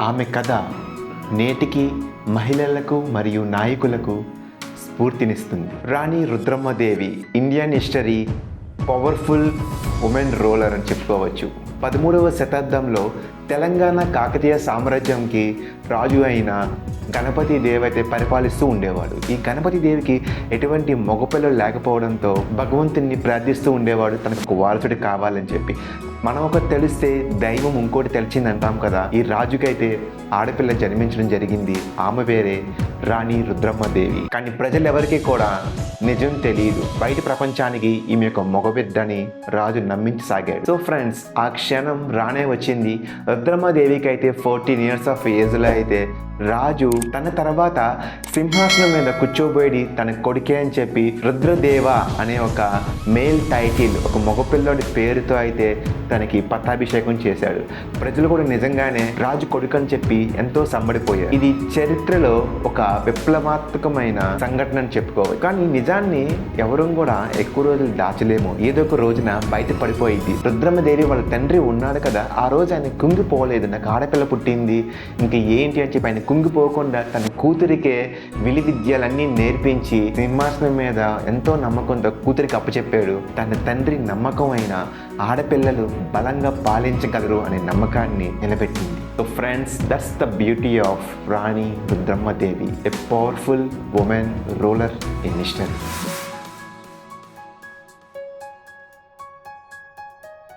ఆమె కథ నేటికి మహిళలకు మరియు నాయకులకు స్ఫూర్తినిస్తుంది. Rani Rudrammadevi Indian history powerful women roller అని చెప్పుకోవచ్చు. పదమూడవ శతాబ్దంలో తెలంగాణ కాకతీయ సామ్రాజ్యంకి రాజు అయిన గణపతి దేవి అయితే పరిపాలిస్తూ ఉండేవాడు. ఈ గణపతి దేవికి ఎటువంటి మగపిల్లలు లేకపోవడంతో భగవంతుని ప్రార్థిస్తూ ఉండేవాడు. తనకు ఒక వారసుడు కావాలని చెప్పి మనం ఒకటి తెలిస్తే దైవం ఇంకోటి తెలిసింది అంటాం కదా. ఈ రాజుకైతే ఆడపిల్ల జన్మించడం జరిగింది. ఆమె పేరే రాణి రుద్రమ్మదేవి. కానీ ప్రజలు కూడా నిజం తెలియదు బయట ప్రపంచానికి ఈమె యొక్క మగబిడ్డని రాజు నమ్మించసాగాడు. సో ఫ్రెండ్స్ ఆ క్షణం రానే వచ్చింది. రుద్రమ్మదేవికి అయితే ఫోర్టీన్ ఇయర్స్ ఆఫ్ ఏజ్లో అయితే రాజు తన తర్వాత సింహాసనం మీద కూర్చోబోయి తన కొడుకే అని చెప్పి రుద్రదేవ అనే ఒక మేల్ టైటిల్ ఒక మగపిల్లోడి పేరుతో అయితే తనకి పట్టాభిషేకం చేశాడు. ప్రజలు కూడా నిజంగానే రాజు కొడుకు అని చెప్పి ఎంతో సంబడిపోయారు. ఇది చరిత్రలో ఒక విప్లవాత్మకమైన సంఘటన అని చెప్పుకోవచ్చు. కానీ నిజాన్ని ఎవరూ కూడా ఎక్కువ రోజులు దాచలేము. ఏదో ఒక రోజున బయట పడిపోయింది. రుద్రమదేవి వాళ్ళ తండ్రి ఉన్నాడు కదా ఆ రోజు ఆయన కుంగిపోలేదు. నాకు ఆడపిల్ల పుట్టింది. ఇంక ఏంటి అని చెప్పి ఆయన కుంగిపోకుండా తన కూతురికే విలి విద్యలన్నీ నేర్పించి సింహాసనం మీద ఎంతో నమ్మకంతో కూతురికి అప్పచెప్పాడు. తన తండ్రి నమ్మకం అయిన ఆడపిల్లలు బలంగా పాలించగలరు అనే నమ్మకాన్ని నిలబెట్టింది. So friends that's the beauty of Rani Rudrammadevi a powerful women ruler in history